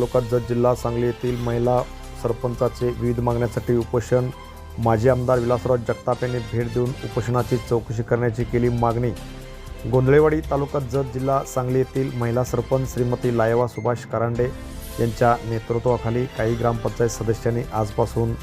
तालुका जत जिल्हा सांगली येथील महिला सरपंचाचे विविध मागण्यासाठी उपोषण. माजी आमदार विलासराव जगताप यांनी भेट देऊन उपोषणाची चौकशी करण्याची केली मागणी. गोंधळेवाडी तालुका जत जिल्हा सांगली येथील महिला सरपंच श्रीमती लायवा सुभाष करांडे यांच्या नेतृत्वाखाली काही ग्रामपंचायत सदस्यांनी आजपासून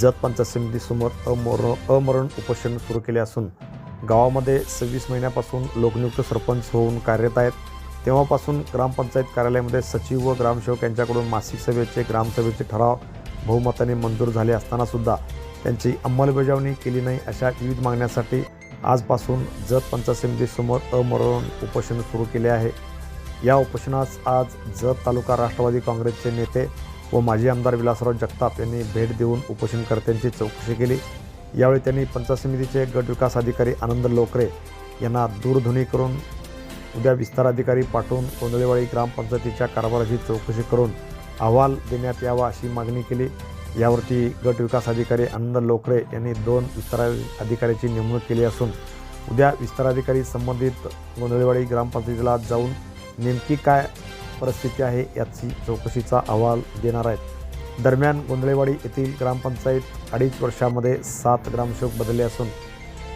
जत पंचायत समितीसमोर अमरण अमरण उपोषण सुरू केले असून गावामध्ये सव्वीस महिन्यापासून लोकनियुक्त सरपंच होऊन कार्यरत आहेत. तेव्हापासून ग्रामपंचायत कार्यालयामध्ये सचिव व ग्रामसेवक यांच्याकडून मासिक सभेचे ग्रामसभेचे ठराव बहुमताने मंजूर झाले असतानासुद्धा त्यांची अंमलबजावणी केली नाही अशा विविध मागण्यासाठी आजपासून जत पंचायत समितीसमोर अमरण उपोषण सुरू केले आहे. या उपोषणास आज जत तालुका राष्ट्रवादी काँग्रेसचे नेते व माजी आमदार विलासराव जगताप यांनी भेट देऊन उपोषणकर्त्यांची चौकशी केली. यावेळी त्यांनी पंचायत समितीचे गट विकास अधिकारी आनंद लोकरे यांना दूरध्वनी करून उद्या विस्ताराधिकारी पाठवून कोंदळेवाडी ग्रामपंचायतीच्या कारभाराची चौकशी करून अहवाल देण्यात यावा अशी मागणी केली. यावरती गट विकास अधिकारी आनंद लोकरे यांनी दोन विस्तार अधिकाऱ्याची नेमणूक केली असून उद्या विस्ताराधिकारी संबंधित गोंधळेवाडी ग्रामपंचायतीला जाऊन नेमकी काय परिस्थिती आहे याची चौकशीचा अहवाल देणार आहेत. दरम्यान गोंधळेवाडी येथील ग्रामपंचायत अडीच वर्षामध्ये सात ग्रामसेवक बदलले असून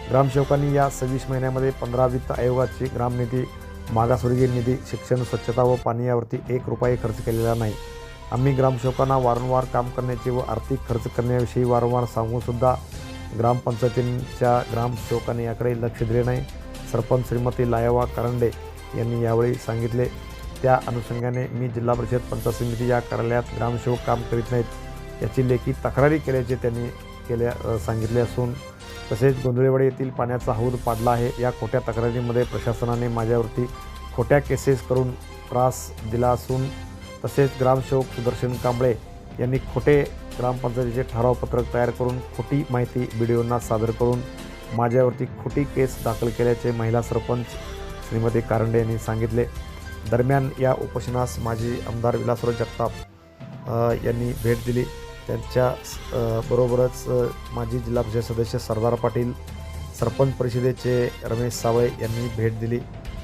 ग्रामसेवकांनी या सव्वीस महिन्यामध्ये पंधरा वित्त आयोगाची ग्रामनिधी मागासवर्गीय निधी शिक्षण स्वच्छता व पाणी यावरती एक रुपये खर्च केलेला नाही. आम्ही ग्रामसेवकांना वारंवार काम करण्याचे व आर्थिक खर्च करण्याविषयी वारंवार सांगूनसुद्धा ग्रामपंचायतींच्या ग्रामसेवकांनी याकडे लक्ष दिले नाही. सरपंच श्रीमती लायवा करंडे यांनी यावेळी सांगितले त्या अनुषंगाने मी जिल्हा परिषद पंचायत समिती या कार्यालयात ग्रामसेवक काम करीत नाहीत. याची लेखी तक्रारी केल्याचे त्यांनी केल्या सांगितले असून तसेच गोंधळेवाडी येथील पाण्याचा हौद पाडला आहे. या खोट्या तक्रारीमध्ये प्रशासनाने माझ्यावरती खोट्या केसेस करून त्रास दिला असून तसेच ग्रामसेवक सुदर्शन कांबळे यांनी खोटे ग्रामपंचायतीचे ठरावपत्रक तयार करून खोटी माहिती बी सादर करून माझ्यावरती खोटी केस दाखल केल्याचे महिला सरपंच श्रीमती कारंडे यांनी सांगितले. दरम्यान या उपोषणास माजी आमदार विलासराव जगताप यांनी भेट दिली. त्यांच्या बरोबरच माजी जिल्हा परिषद सदस्य सरदार पाटील सरपंच परिषदेचे रमेश सावळे यांनी भेट दिली.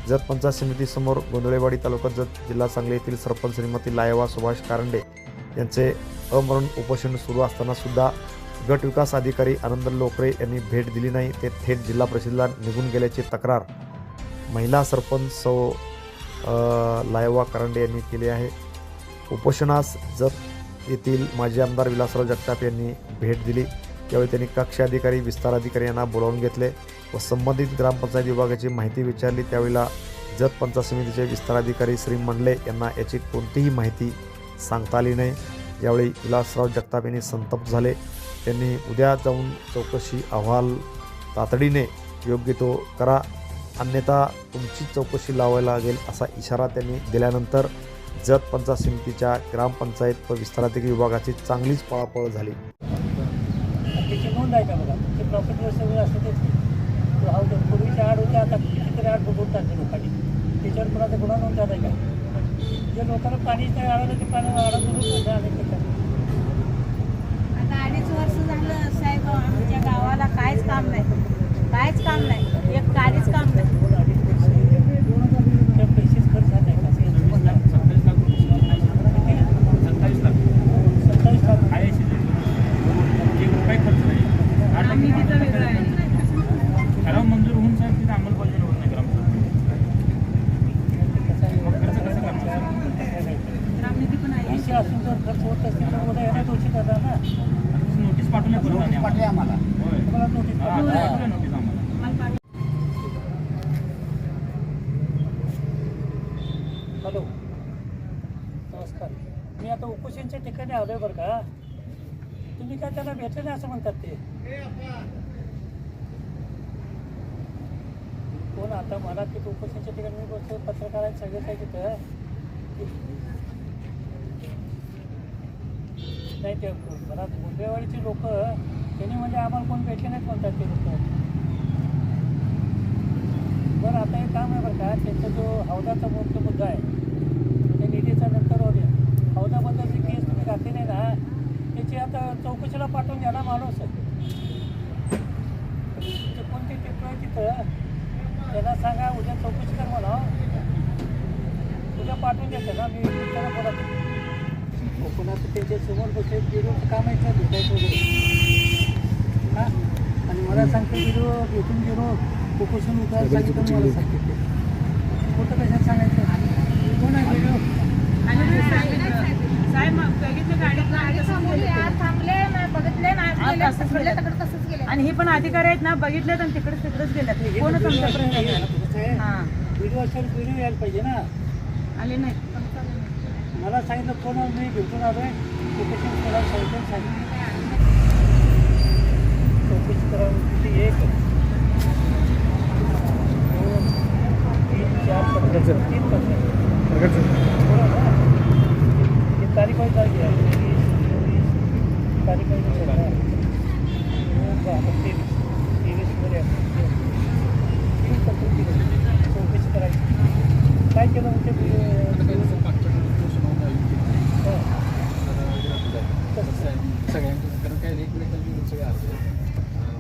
जत पंचायत समितीसमोर गोंधळेवाडी तालुक्यात जत जिल्हा सांगली येथील सरपंच श्रीमती लायवा सुभाष कारंडे यांचे अमरण उपोषण सुरू असताना सुद्धा गट विकास अधिकारी आनंद लोकरे यांनी भेट दिली नाही. ते थेट जिल्हा परिषदेला निघून गेल्याची तक्रार महिला सरपंच सौ लायवा कारंडे यांनी केली आहे. उपोषणास जत येथील माजी आमदार विलासराव जगताप यांनी भेट दिली. यावेळी त्यांनी कक्ष अधिकारी विस्तार अधिकारी यांना बोलावून घेतले व संबंधित ग्रामपंचायत विभागाची माहिती विचारली. त्यावेळेला जत पंचायत समितीचे विस्तार अधिकारी श्री मंडले यांना याची कोणतीही माहिती सांगता आली नाही. यावेळी विलासराव जगताप यांनी संतप्त झाले. त्यांनी उद्या जाऊन चौकशी अहवाल तातडीने योग्य तो करा. अन्यथा तुमची चौकशी लावायला लागेल असा इशारा त्यांनी दिल्यानंतर जत पंचायत समितीच्या ग्रामपंचायत व विस्ताराधिकारी विभागाची चांगलीच पळापळ झाली. त्याची नोंद आहे का बघा? ते पूर्वीच्या आड होत्या आता कितीतरी आड बघून लोकांनी. त्याच्यावर कोणाचा गुन्हा नोंद झाला आहे का? जे लोकांना पाणी नाही आलं ते पाणी आडा आता अडीच वर्ष झालं साहेब आमच्या गावाला काहीच काम नाही काहीच काम नाही एक काहीच काम नाही त्या पैसेच खर्च झाले का सत्तावीस लाख आम्ही तिथं वेगळं आहे ठराव मंजूर होऊन साहेब तिथे अंमलबजावणी होत नाही कसं आहे, मग खर्च कसं करणार ग्रामनिधी पण आहे पैसे असून जर खर्च होत असतील तर उद्या येण्यात दोषी करणार ना. नोटीस पाठवली परवाने आम्हाला. तुम्हाला नोटीस पाठवली नोटीस आम्हाला. हॅलो. नमस्कार. मी आता उपोषणच्या ठिकाणी आलोय बरं का? तुम्ही काय त्याला भेटले नाही असं म्हणतात ते? कोण आता मला तिथं उपोषणच्या ठिकाणी मी बसतो पत्रकार आहेत सगळे काय तिथं. नाही ते मला मुंबईवाडीचे लोक त्यांनी म्हणजे आम्हाला कोण भेटले नाहीत म्हणतात ते लोक. बरं आता एक काम आहे बरं का त्यांचा जो हौदाचा मुख्य मुद्दा आहे त्या निधीचा नंतर होते हौदाबद्दलची केस तुम्ही घातली नाही ना त्याची आता चौकशीला पाठवून द्या ना माणूस. ते कोणती टिप्पो आहे तिथं त्यांना सांगा उद्या चौकशी कर मला उद्या पाठवून देते ना मी त्याला बोला कोकणात त्यांच्यासमोर बसले बिरोचं काम आहे का भेटायचं वगैरे. हा? आणि मला सांगते बिरो भेटून गेलो कुपोषण उतार सांगितलं मला सांगते. ते खोटं कशात सांगायचं? कोण आहे बिरो आणि बघितले बघितले हे पण अधिकारी आहेत ना बघितलेत आणि तिकडे तिकडेच गेल्यात कोणच आमच्यापर्यंत. हा व्हिडिओ असेल व्हिडिओ यायला पाहिजे ना. आले नाही. मला सांगितलं फोन मी भेटून आलोय. लोकेशन करायला सांगितलं सांगितलं चौकशी करावी किती एक दोन तीन चार पत्र तीन पत्र ही तारीख वाईज आहे वीस चोवीस तारीख वाईज आहे दोन दहा तेवीस तेवीसमध्ये आहे. तीन पत्र दिले चौकशी करायची काय केलं म्हणते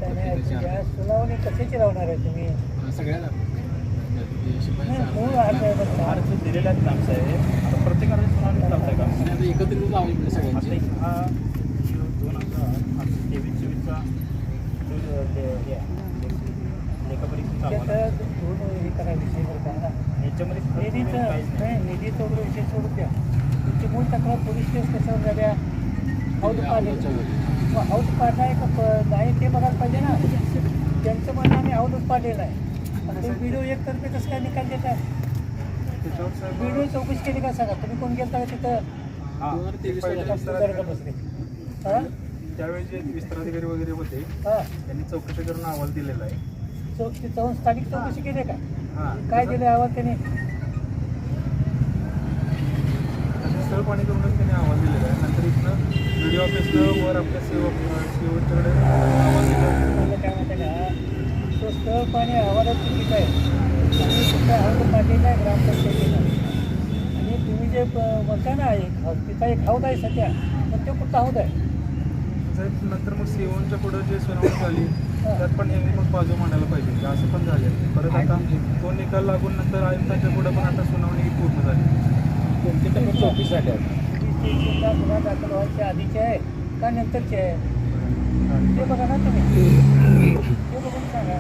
सुनावणी कशाची लावणार आहे तुम्ही. नाही, मूळ अर्ज आहे. बरं का? अर्ज दिलेला आहे आमचा आहे प्रत्येक अर्ज सुनावणी लावताय का आता एक हा जो दोन हजार तेवीस चोवीसचा हे आहे, लेखापरीक्षेचा आहे. दोन हे करा विषय बरं का? ना याच्यामध्ये निधीचं निधीचा वगैरे विषय सोडून द्या. तुमची मूळ तक्रार पोलीस केस कशावर झाल्या? हाऊस पाडले मग हाऊस पाडला आहे का नाही ते बघायला पाहिजे ना. त्यांचं म्हणणं आम्ही हाऊसच पाडलेला आहे. ते व्हिडिओ एक तर्फे कसं काय निकाल देत आहे. व्हिडिओ चौकशी केली का सांगा? तुम्ही कोण गेलता का तिथं? हा, बसले. हां? त्यावेळी जे विस्तार अधिकारी वगैरे होते हां. त्यांनी चौकशी करून अहवाल दिलेला आहे. स्थानिक चौकशी केली का? हा. काय दिले अहवाल त्याने? त्याचं स्थळ पाणी करूनच त्यांनी अहवाल दिलेला आहे. नंतर इथनं व्हिडिओ ऑफिसनं वर आपल्या सेवक मला काय माहिती आहे का? तो स्थळ पाणी अहवालात चुकीचं आहे. तुमचा अहवाल पाठवला आहे आणि तुम्ही जे म्हणता ना एक हौ- तिचा एक हौद आहे सध्या पण तो कुठला हौद आहे? साहेब नंतर मग सीओच्या पुढं जे सुनावणी झाली त्यात पण यांनी मग बाजू मांडायला पाहिजे. की असं पण झाले परत आता तो निकाल लागून नंतर आयुक्तांच्या पुढं पण आता सुनावणी पूर्ण झाली. कोणती चौकशी झाल्या स्टेशनला गुन्हा दाखल व्हायच्या आधीचे आहे का नंतरचे आहे? ते बघा ना तुम्ही. ते बघून सांगा.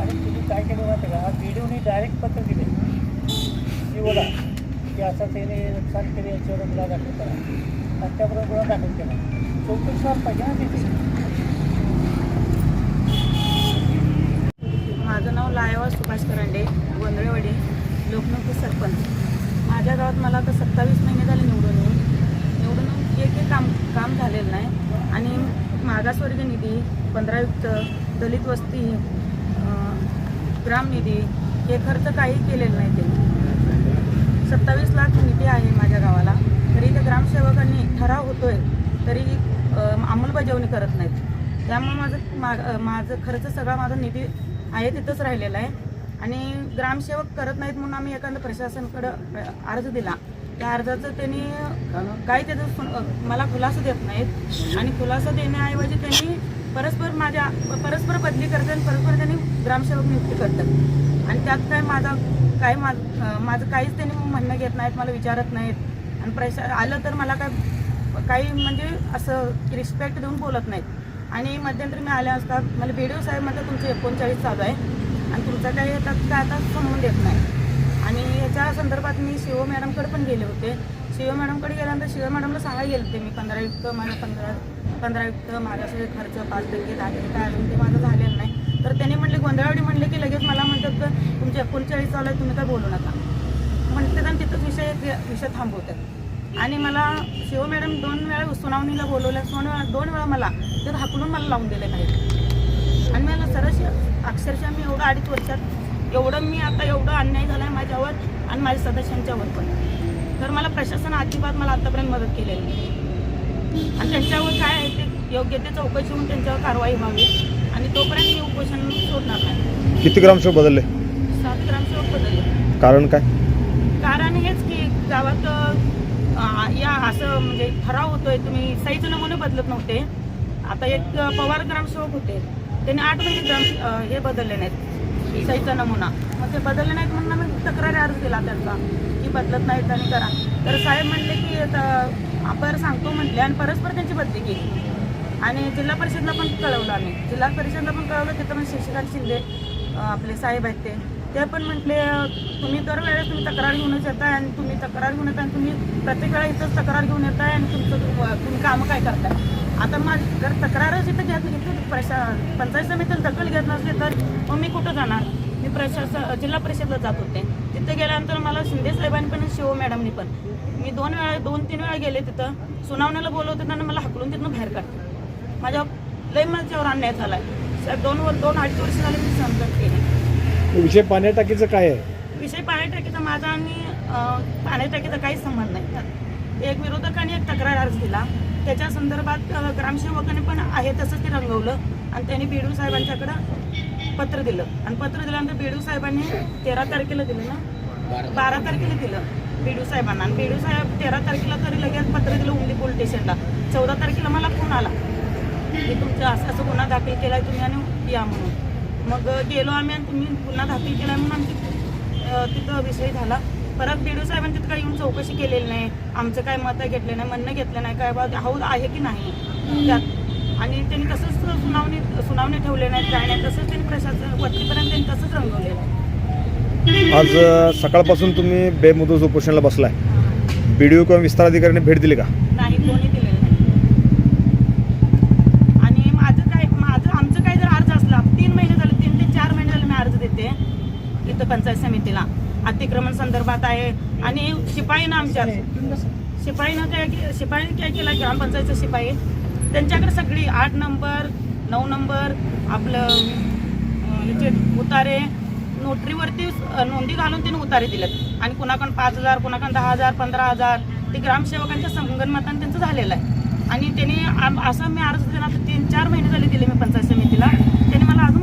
आणि तुम्ही काय केलं माहिती का? व्हिडिओने डायरेक्ट पत्र दिले. शिवला की असं त्याने नुकसान केले याच्यावर गुन्हा दाखल करा. आणि त्याबरोबर गुन्हा दाखल केला. चौकशी व्हायला पाहिजे ना तिथे. माझं नाव लायवा सुभाष करंडे गोंधळेवाडी लोकमुखी सरपंच. माझ्या गावात मला आता सत्तावीस महिने झाले निवडून येऊन. निवडून येऊन एकही काम काम झालेलं नाही. आणि मागासवर्गीय निधी पंधरायुक्त दलित वस्ती ग्राम ग्रामनिधी हे खर्च काही केलेलं नाही ते सत्तावीस लाख निधी आहे माझ्या गावाला. तरी त्या ग्रामसेवकांनी ठराव होतोय तरी अंमलबजावणी करत नाहीत. त्यामुळे माझं मा माझं खर्च सगळा माझा निधी आहे तिथंच राहिलेला आहे. आणि ग्रामसेवक करत नाहीत म्हणून आम्ही एखादं प्रशासनकडं अर्ज दिला. त्या अर्जाचं त्यांनी काही त्याचं मला खुलासा देत नाहीत. आणि खुलासा देण्याऐवजी त्यांनी परस्पर माझ्या परस्पर बदली करतात आणि परस्पर त्यांनी ग्रामसेवक नियुक्ती करतात. आणि त्यात काय माझा काय माझ माझं काहीच त्यांनी म्हणणं घेत नाहीत मला विचारत नाहीत. आणि प्रशा आलं तर मला काय काही म्हणजे असं रिस्पेक्ट देऊन बोलत नाहीत. आणि मध्यंतरी मी आल्या असतात मला बी डी ओ साहेब म्हणतात तुमचे एकोणचाळीस चालू आहे. आणि तुमचा काही येतात काय आता संबंध येत नाही. आणि याच्या संदर्भात मी शिव मॅडमकडे पण गेले होते. शिव मॅडमकडे गेल्यानंतर शिव मॅडमला सांगायला गेले होते मी पंधरा युक्त माझं पंधरा पंधरा युक्त माझा सगळे खर्च पाच टक्के दहा टक्के काय अजून ते माझं झालेलं नाही. तर त्यांनी म्हणले गोंधळवाडी म्हणले की लगेच मला म्हणतात तर तुमचे एकोणचाळीस चालू आहे तुम्ही काय बोलू नका. म्हणते आणि तिथंच विषय विषय थांबवतात आणि मला शिव मॅडम दोन वेळा सुनावणीला बोलवल्या दोन वेळा दोन वेळा मला तिथं हाकलून मला लावून दिले काही आणि मला सरस अक्षरशः मी एवढं अडीच वर्षात एवढं मी आता एवढं अन्याय झाला आहे माझ्यावर आणि माझ्या सदस्यांच्यावर पण. तर मला प्रशासन अजिबात मला आतापर्यंत मदत केलेली नाही. आणि त्यांच्यावर काय आहे ते योग्य ते चौकशी होऊन त्यांच्यावर कारवाई व्हावी आणि तोपर्यंत मी उपोषण सोडणार नाही. किती ग्रामसेवक बदलले? सात ग्रामसेवक बदलले. कारण काय? कारण हेच की गावात या असं म्हणजे ठराव होतोय तुम्ही साईचे नमुने बदलत नव्हते. आता एक पवार ग्रामसेवक होते. त्यांनी आठ महिने हे बदलले नाहीत. सईचा नमुना. मग ते बदलले नाहीत म्हणून आम्ही तक्रारी अर्ज दिला त्यांचा की बदलत नाहीत आणि करा. तर साहेब म्हणले की आता आपण सांगतो म्हटले आणि परस्पर त्यांची बदली केली. आणि जिल्हा परिषदला पण कळवलं आम्ही. जिल्हा परिषदला पण कळवलं तिथं पण शशिकांत शिंदे आपले साहेब आहेत ते. ते पण म्हटले तुम्ही दरवेळेस तुम्ही तक्रार घेऊनच येताय आणि तुम्ही तक्रार घेऊन येताय आणि तुम्ही प्रत्येक वेळा इथंच तक्रार घेऊन येताय आणि तुमचं तुम्ही कामं काय करताय? आता माझी जर तक्रारच इथं घेत घेतली प्रशा पंचायत समितीला दखल घेत नसली तर मग मी कुठं जाणार? मी प्रशासन जिल्हा परिषदला जात होते. तिथे गेल्यानंतर मला शिंदे साहेबांनी पण शिव मॅडमनी पण. मी दोन वेळा दोन तीन वेळा गेले तिथं. सुनावण्याला बोलवते त्यांना मला हाकलून तिथनं बाहेर काढते माझ्या लय माझ्यावर अन्याय झालाय. साहेब दोन वर दोन अडीच वर्ष झाले मी सहन केली. विषय पाण्या टाकीचं काय आहे? विषय पाणी टाकीचा माझा आणि अं, पाणी टाकीचा काहीच संबंध नाही. एक विरोधकाने एक तक्रार अर्ज दिला. त्याच्या संदर्भात ग्रामसेवकाने पण आहे तसंच ते रंगवलं. आणि त्यांनी बेडू साहेबांच्याकडं पत्र दिलं. आणि पत्र दिल्यानंतर बेडू साहेबांनी तेरा तारखेला दिलं ना? बारा तारखेला दिलं बेडू साहेबांना. आणि बेडू साहेब तेरा तारखेला तरी लगेच पत्र दिलं उमदी पोलीस स्टेशनला. चौदा तारखेला मला फोन आला. की तुमचं असं असं गुन्हा दाखल आहे तुम्ही आणि या म्हणून. मग गेलो आम्ही आणि तुम्ही गुन्हा दाखल केला म्हणून आमची तिथं विषय झाला. परत बीडू साहेबांनी तिथं काही येऊन चौकशी केलेली नाही. आमचं काय मत घेतलं नाही म्हणणं घेतलं नाही काय बा हाऊस आहे की नाही? त्यात आणि त्यांनी तसंच सुनावणी सुनावणी ठेवले नाहीत काय नाही तसंच त्यांनी प्रशासन वरतीपर्यंत त्यांनी तसंच रंगवलेलं आहे. आज सकाळपासून तुम्ही बेमुदत उपोषणाला बसलाय. बी डी ओ किंवा विस्तार अधिकाऱ्याने भेट दिली का? नाही कोणी दिलेलं नाही. आणि माझं काय माझं आमचं काय जर अर्ज असला तीन महिने झाले तीन ते चार महिने झाले मी अर्ज देते इथं पंचायत समितीला. अतिक्रमण संदर्भात आहे. आणि शिपाई ना आमच्या शिपाईनं काय के- शिपाईने काय केलं? ग्रामपंचायतचं शिपाई. त्यांच्याकडे सगळी आठ नंबर नऊ नंबर आपलं उतारे नोटरीवरती नोंदी घालून त्यांनी उतारे दिलेत. आणि कुणाकडून पाच हजार कुणाकडून दहा हजार पंधरा हजार ते ग्रामसेवकांच्या संगणमताने त्यांचं झालेलं आहे. आणि त्यांनी असं मी अर्ज दिला तीन चार महिने झाले दिले मी पंचायत समितीला. त्यांनी मला अजून